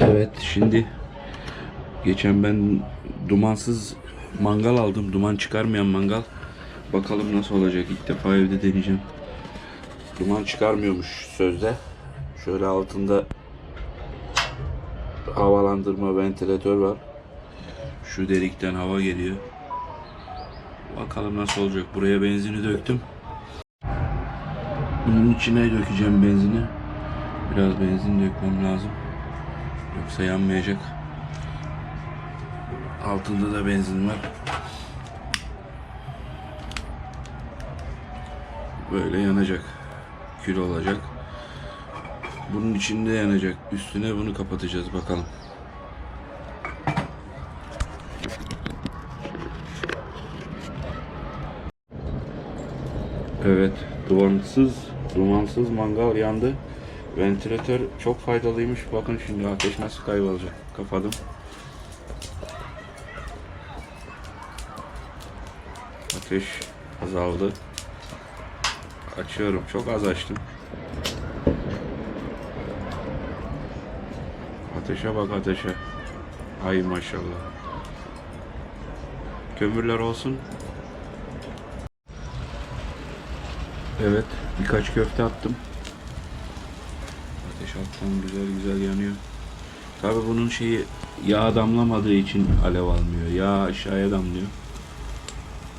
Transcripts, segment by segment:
Evet şimdi geçen ben dumansız mangal aldım. Duman çıkarmayan mangal. Bakalım nasıl olacak. İlk defa evde deneyeceğim. Duman çıkarmıyormuş sözde. Şöyle altında havalandırma ventilatör var. Şu delikten hava geliyor. Bakalım nasıl olacak. Buraya benzini döktüm. Bunun içine dökeceğim benzini. Biraz benzin dökmem lazım. Yoksa yanmayacak. Altında da benzin var. Böyle yanacak. Kül olacak. Bunun içinde yanacak. Üstüne bunu kapatacağız bakalım. Evet, dumansız, dumansız mangal yandı. Ventilatör çok faydalıymış. Bakın şimdi ateş nasıl kaybolacak. Kapadım. Ateş azaldı. Açıyorum. Çok az açtım. Ateşe bak ateşe. Ay maşallah. Kömürler olsun. Evet, birkaç köfte attım. Alttan güzel güzel yanıyor. Tabi bunun şeyi yağ damlamadığı için alev almıyor. Yağ aşağıya damlıyor.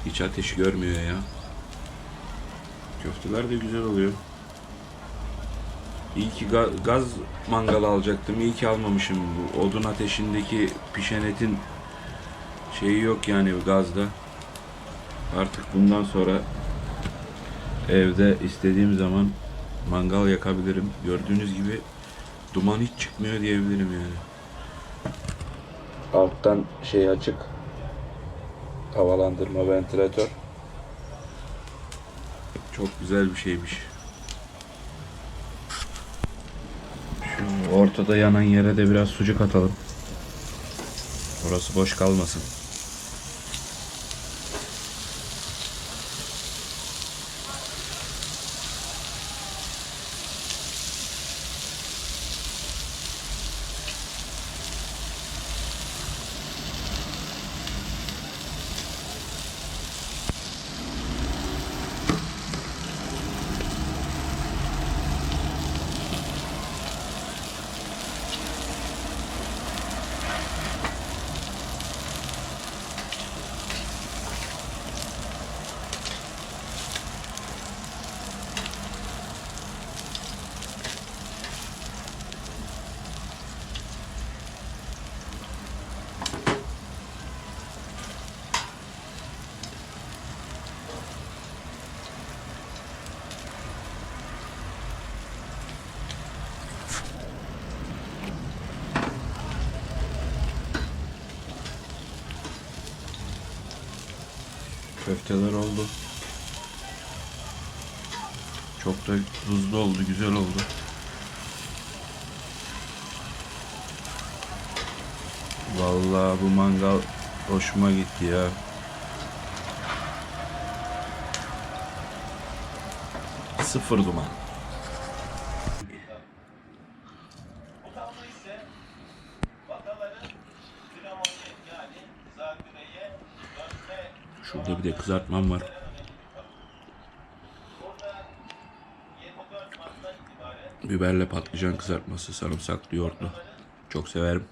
Hiç ateş görmüyor ya. Köfteler de güzel oluyor. İyi ki ga- gaz mangalı alacaktım. İyi ki almamışım. Bu odun ateşindeki pişen etin şeyi yok yani gazda. Artık bundan sonra evde istediğim zaman mangal yakabilirim. Gördüğünüz gibi duman hiç çıkmıyor diyebilirim yani. Alttan şey açık. Havalandırma ventilatör. Çok güzel bir şeymiş. Şu ortada yanan yere de biraz sucuk atalım. Orası boş kalmasın. Köfteler oldu. Çok da tuzlu oldu, güzel oldu. Vallahi bu mangal hoşuma gitti ya. Sıfır duman. Şurada bir de kızartmam var. Biberle patlıcan kızartması, sarımsaklı yoğurtlu. Çok severim.